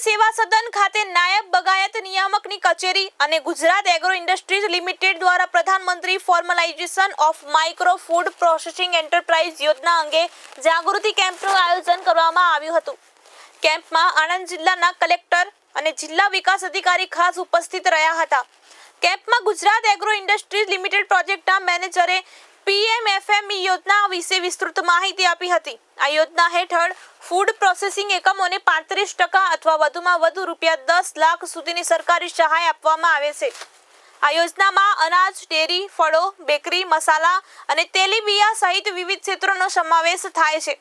સેવા સદન ખાતે નાયબ બગાયત નિયામકની કચેરી અને ગુજરાત એગ્રો ઇન્ડસ્ટ્રીઝ લિમિટેડ દ્વારા પ્રધાનમંત્રી formalisation of micro food processing enterprise યોજના અંગે જાગૃતિ કેમ્પનું આયોજન કરવામાં આવ્યું હતું. કેમ્પમાં આણંદ જિલ્લાના કલેક્ટર અને જિલ્લા વિકાસ અધિકારી ખાસ ઉપસ્થિત રહ્યા હતા. કેમ્પમાં ગુજરાત એગ્રો ઇન્ડસ્ટ્રીઝ લિમિટેડ પ્રોજેક્ટના મેનેજરે પીએમએફએમઈ યોજના વિશે વિસ્તૃત માહિતી આપી હતી. આ યોજના હેઠળ ફૂડ પ્રોસેસિંગ એકમોને પાંત્રીસ ટકા અથવા વધુમાં વધુ રૂપિયા દસ લાખ સુધીની સરકારી સહાય આપવામાં આવે છે. આ યોજનામાં અનાજ, ડેરી, ફળો, બેકરી, મસાલા અને તેલીબિયા સહિત વિવિધ ક્ષેત્રોનો સમાવેશ થાય છે.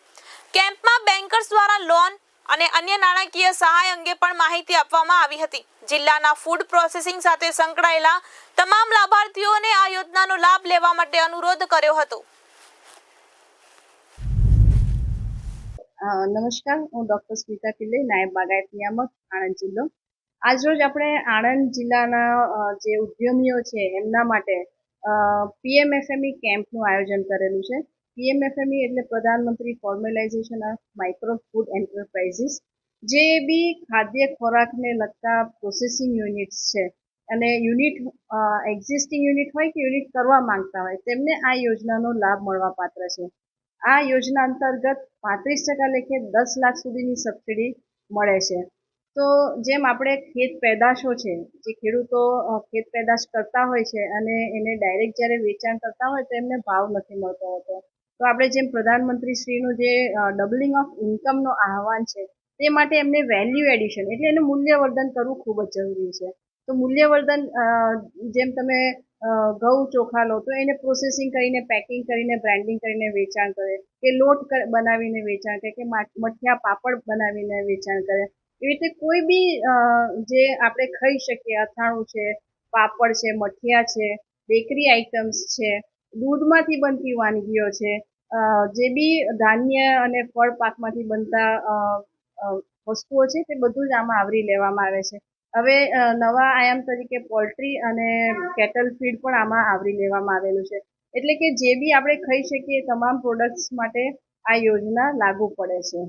કેમ્પમાં બેન્કર્સ દ્વારા લોન અને અન્ય નાણાકીય સહાય અંગે પણ માહિતી આપવામાં આવી હતી. જિલ્લાના ફૂડ પ્રોસેસિંગ સાથે સંકળાયેલા તમામ લાભાર્થીઓને આ યોજનાનો લાભ લેવા માટે અનુરોધ કર્યો હતો. નમસ્કાર. હું ડૉક્ટર સ્મિતા પિલ્લે, નાયબ બાગાયત નિયામક, આણંદ જિલ્લો. આજરોજ આપણે આણંદ જિલ્લાના જે ઉદ્યમીઓ છે, એમના માટે પીએમએફએમઈ કેમ્પનું આયોજન કરેલું છે. પીએમએફએમઈ એટલે પ્રધાનમંત્રી formalisation of micro food enterprises, જે બી ખાદ્ય ખોરાકને લગતા પ્રોસેસિંગ યુનિટ્સ છે. અને યુનિટ એક્ઝિસ્ટિંગ યુનિટ હોય કે યુનિટ કરવા માંગતા હોય, તેમને આ યોજનાનો લાભ મળવા પાત્ર છે. આ યોજના અંતર્ગત પાંત્રીસ ટકા લેખે દસ લાખ સુધીની સબસિડી મળે છે. તો જેમ આપણે ખેત પેદાશો છે, જે ખેડૂતો ખેત પેદાશ કરતા હોય છે અને એને ડાયરેક્ટ જ્યારે વેચાણ કરતા હોય તો એમને ભાવ નથી મળતો હોતો. તો આપણે જેમ પ્રધાનમંત્રી શ્રીનું જે ડબલિંગ ઓફ ઇન્કમનો આહવાન છે, તે માટે એમને વેલ્યુ એડિશન એટલે એનું મૂલ્યવર્ધન કરવું ખૂબ જ જરૂરી છે. તો મૂલ્યવર્ધન જેમ તમે ઘઉં ચોખા લો, તો એને પ્રોસેસિંગ કરીને પેકિંગ કરીને બ્રાન્ડિંગ કરીને વેચાણ કરે. કે લોટ બનાવીને વેચાણ કરે, કે મઠિયા પાપડ બનાવીને વેચાણ કરે. એવી રીતે કોઈ બી જે આપણે ખાઈ શકીએ, અથાણું છે, પાપડ છે, મઠિયા છે બેકરી આઇટમ્સ છે, દૂધમાંથી બનતી વાનગીઓ છે જે બી ધાન્ય અને ફળ પાકમાંથી બનતા વસ્તુઓ છે, તે બધું જ આમાં આવરી લેવામાં આવે છે. હવે નવા આયામ તરીકે પોલ્ટ્રી અને કેટલ ફીડ પણ આમાં આવરી લેવામાં આવેલું છે. એટલે કે જે બી આપણે ખાઈ શકીએ એ તમામ પ્રોડક્ટ્સ માટે આ યોજના લાગુ પડે છે.